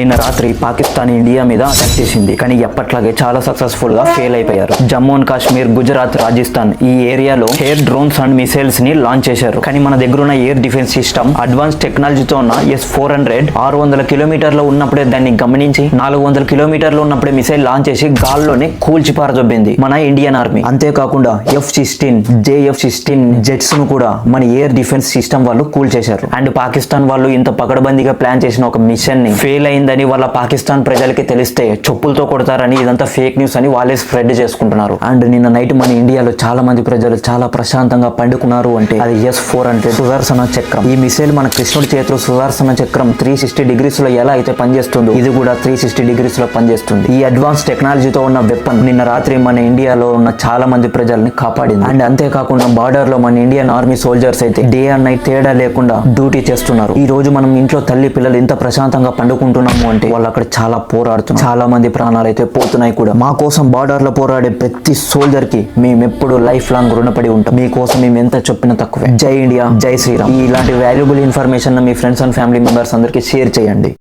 నిన్న రాత్రి పాకిస్తాన్ ఇండియా మీద అటాక్ చేసింది. కానీ ఎప్పట్లాగే చాలా సక్సెస్ఫుల్గా ఫెయిల్ అయిపోయారు. జమ్మూ అండ్ కాశ్మీర్ గుజరాత్ రాజస్థాన్ ఈ ఏరియాలో ఎయిర్ డ్రోన్స్ అండ్ మిసైల్స్ని లాంచ్ చేశారు. కానీ మన దగ్గర ఉన్న ఎయిర్ డిఫెన్స్ సిస్టమ్ అడ్వాన్స్ టెక్నాలజీతో ఉన్న ఎస్ ఫోర్ హండ్రెడ్ ఆరు వందల కిలోమీటర్లు ఉన్నప్పుడే దాన్ని గమనించి నాలుగు వందల కిలోమీటర్లు ఉన్నప్పుడే మిసైల్ లాంచ్ చేసి గాల్లోనే కూల్చి పారదొబ్బింది మన ఇండియన్ ఆర్మీ అంతేకాకుండా ఎఫ్ సిక్స్టీన్ జేఎఫ్ సిక్స్టీన్ జెట్స్ను కూడా మన ఎయిర్ డిఫెన్స్ సిస్టమ్ వాళ్ళు కూల్ చేశారు అండ్ పాకిస్తాన్ వాళ్ళు ఇంత పకడబందీగా ప్లాన్ చేసిన ఒక మిషన్ని ఫెయిల్ జరిగిందని వాళ్ళ పాకిస్తాన్ ప్రజలకి తెలిస్తే చెప్పులతో కొడతారని ఇదంతా ఫేక్ న్యూస్ అని వాళ్ళే స్ప్రెడ్ చేసుకుంటున్నారు. అండ్ నిన్న నైట్ మన ఇండియాలో చాలా మంది ప్రజలు చాలా ప్రశాంతంగా పండుకున్నారు అంటే అది ఎస్ ఫోర్ అంటే సుదర్శన చక్రం. ఈ మిసైల్ మన కృష్ణుడి చేతిలో సుదర్శన చక్రం త్రీ సిక్స్టీ డిగ్రీస్లో ఎలా అయితే పనిచేస్తుందో ఇది కూడా త్రీ సిక్స్టీ డిగ్రీస్లో పనిచేస్తుంది. ఈ అడ్వాన్స్ టెక్నాలజీతో ఉన్న వెపన్ నిన్న రాత్రి మన ఇండియాలో ఉన్న చాలా మంది ప్రజల్ని కాపాడింది. అండ్ అంతేకాకుండా బార్డర్లో మన ఇండియన్ ఆర్మీ సోల్జర్స్ అయితే డే అండ్ నైట్ తేడా లేకుండా డ్యూటీ చేస్తున్నారు. ఈ రోజు మనం ఇంట్లో తల్లి పిల్లలు ఇంత ప్రశాంతంగా పండుకుంటున్నాం పండుకుంటున్నాము అంటే వాళ్ళు అక్కడ చాలా పోరాడుతున్నారు. చాలా మంది ప్రాణాలు అయితే పోతున్నాయి కూడా. మా కోసం బార్డర్లో పోరాడే ప్రతి సోల్జర్కి మేము ఎప్పుడు లైఫ్ లాంగ్ రుణపడి ఉంటాం. మీకోసం మేము ఎంత చెప్పినా తక్కువే. జై ఇండియా జై శ్రీరామ్. ఇలాంటి వాల్యుబుల్ ఇన్ఫర్మేషన్ మీ ఫ్రెండ్స్ అండ్ ఫ్యామిలీ మెంబర్స్ అందరికీ షేర్ చేయండి.